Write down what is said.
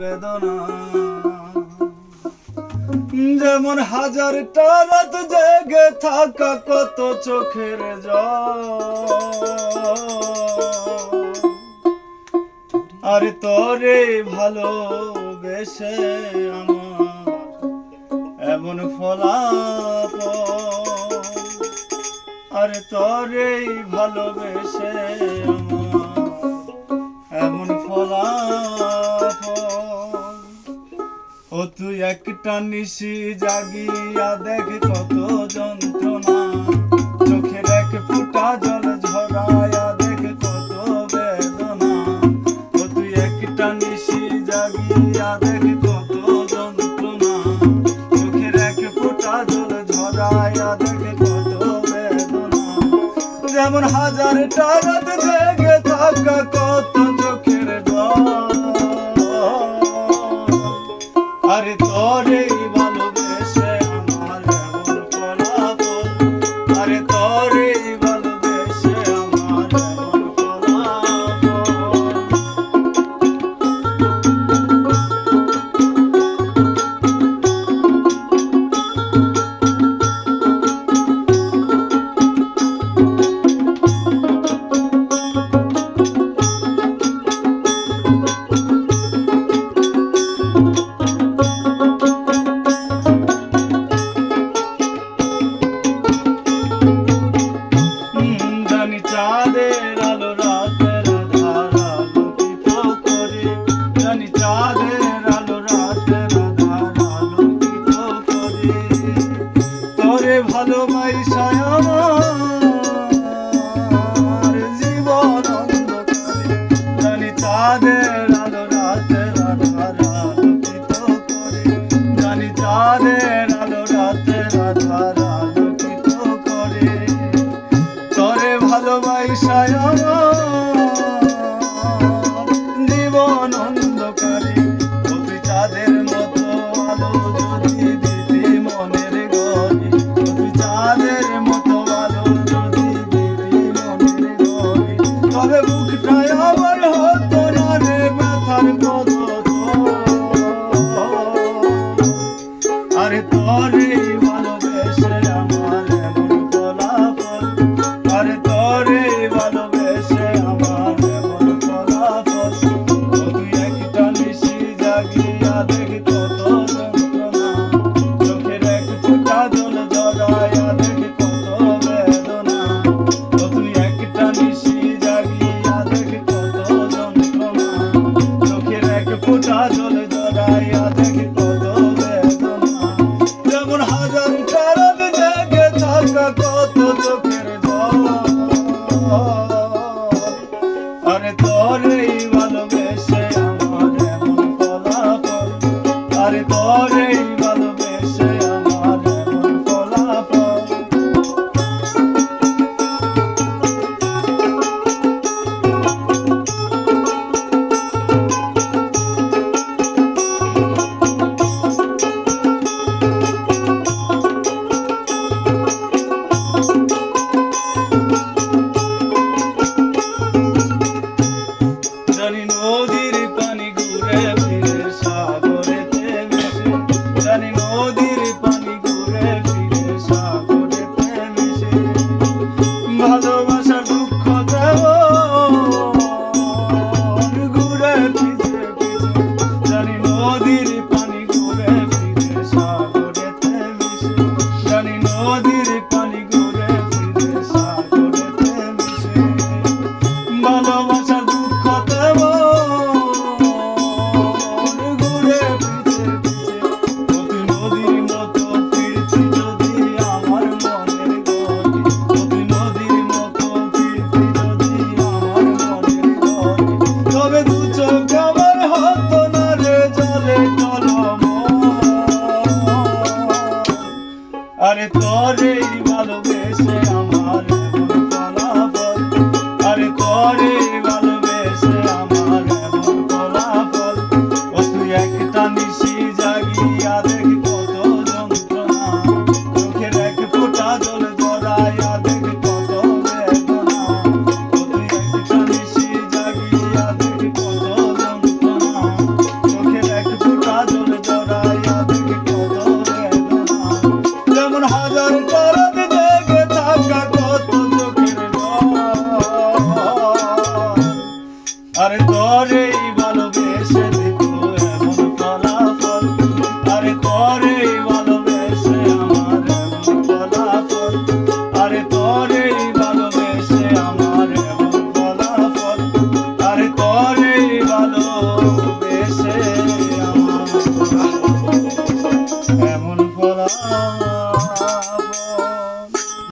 বেদনা। যেমন হাজারটা রাত জেগে থাকা কত চোখের আর তরে ভালোবেসে আমার এমন ফলাপ আর তরে ভালোবেসে আমার এমন ফলাপ ও তুই একটা নিশি জাগিয়া দেখ কত যন্ত্রণা। চোখে এক ফুটা জল ঝরায়া দেখ কত বেদনা। ও তুই একটা নিশি জাগিয়া দেখ কত যন্ত্রণা। চোখে এক ফুটা জল ঝরায়া দেখ কত বেদনা। যেমন হাজার টাকা থেকে থাকা কত Shayara কাজল আরে তোরে